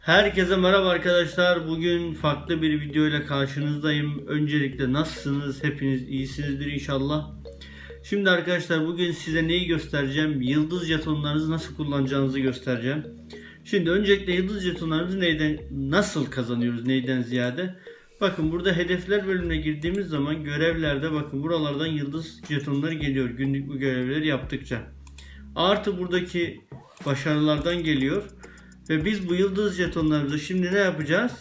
Herkese merhaba arkadaşlar. Bugün farklı bir video ile karşınızdayım. Öncelikle nasılsınız? Hepiniz iyisinizdir inşallah. Şimdi arkadaşlar bugün size neyi göstereceğim? Yıldız jetonlarınızı nasıl kullanacağınızı göstereceğim. Şimdi öncelikle yıldız jetonlarımızı neyden nasıl kazanıyoruz neyden ziyade? Bakın burada hedefler bölümüne girdiğimiz zaman görevlerde bakın buralardan yıldız jetonları geliyor günlük bu görevleri yaptıkça. Artı buradaki başarılardan geliyor. Ve biz bu yıldız jetonlarımızı şimdi ne yapacağız?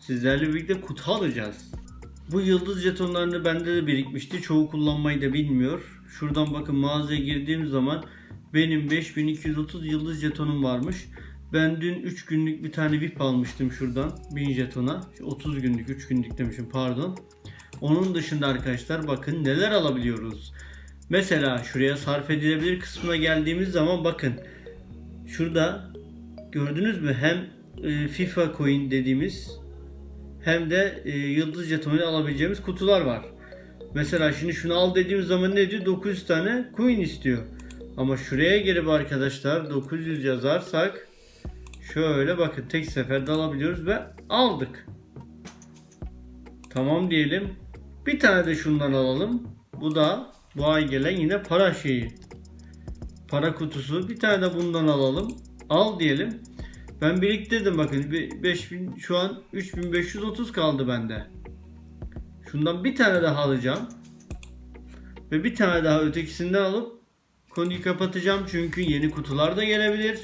Sizlerle birlikte kutu alacağız. Bu yıldız jetonlarını bende de birikmişti. Çoğu kullanmayı da bilmiyor. Şuradan bakın mağazaya girdiğim zaman benim 5230 yıldız jetonum varmış. Ben dün 3 günlük bir tane VIP almıştım şuradan 1000 jetona. 30 günlük 3 günlük demişim pardon. Onun dışında arkadaşlar bakın neler alabiliyoruz. Mesela şuraya sarf edilebilir kısmına geldiğimiz zaman bakın. Şurada gördünüz mü hem e, FIFA coin dediğimiz hem de e, yıldız jetonu alabileceğimiz kutular var. Mesela şimdi şunu al dediğimiz zaman ne diyor? 900 tane coin istiyor. Ama şuraya gelip arkadaşlar 900 yazarsak şöyle bakın tek seferde alabiliyoruz ve aldık. Tamam diyelim. Bir tane de şundan alalım. Bu da bu ay gelen yine para şeyi. Para kutusu. Bir tane de bundan alalım. Al diyelim. Ben biriktirdim bakın. Bir 5000 şu an 3530 kaldı bende. Şundan bir tane daha alacağım. Ve bir tane daha ötekisinden alıp konuyu kapatacağım çünkü yeni kutular da gelebilir.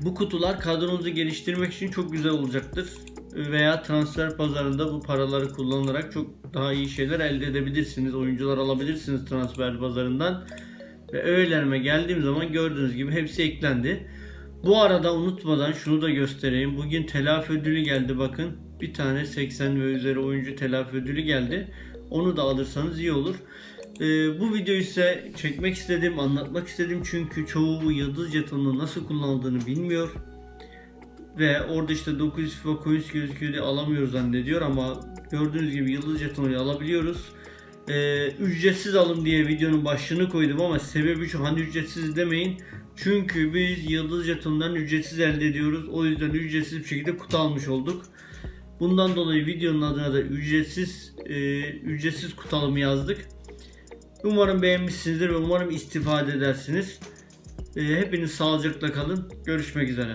Bu kutular kadronuzu geliştirmek için çok güzel olacaktır. Veya transfer pazarında bu paraları kullanarak çok daha iyi şeyler elde edebilirsiniz. Oyuncular alabilirsiniz transfer pazarından. Ve öğelerime geldiğim zaman gördüğünüz gibi hepsi eklendi. Bu arada unutmadan şunu da göstereyim. Bugün telafi ödülü geldi bakın. Bir tane 80 ve üzeri oyuncu telafi ödülü geldi. Onu da alırsanız iyi olur. Ee, bu videoyu ise çekmek istedim, anlatmak istedim çünkü çoğu yıldız jetonunu nasıl kullanıldığını bilmiyor. Ve orada işte 900 FIFA coins gözüküyor diye alamıyoruz zannediyor ama gördüğünüz gibi yıldız jetonunu alabiliyoruz. Ee, ücretsiz alım diye videonun başlığını koydum ama sebebi şu hani ücretsiz demeyin. Çünkü biz yıldız jetonlarını ücretsiz elde ediyoruz. O yüzden ücretsiz bir şekilde kutu almış olduk. Bundan dolayı videonun adına da ücretsiz e, ücretsiz kutu yazdık. Umarım beğenmişsinizdir ve umarım istifade edersiniz. E, hepiniz sağlıcakla kalın. Görüşmek üzere.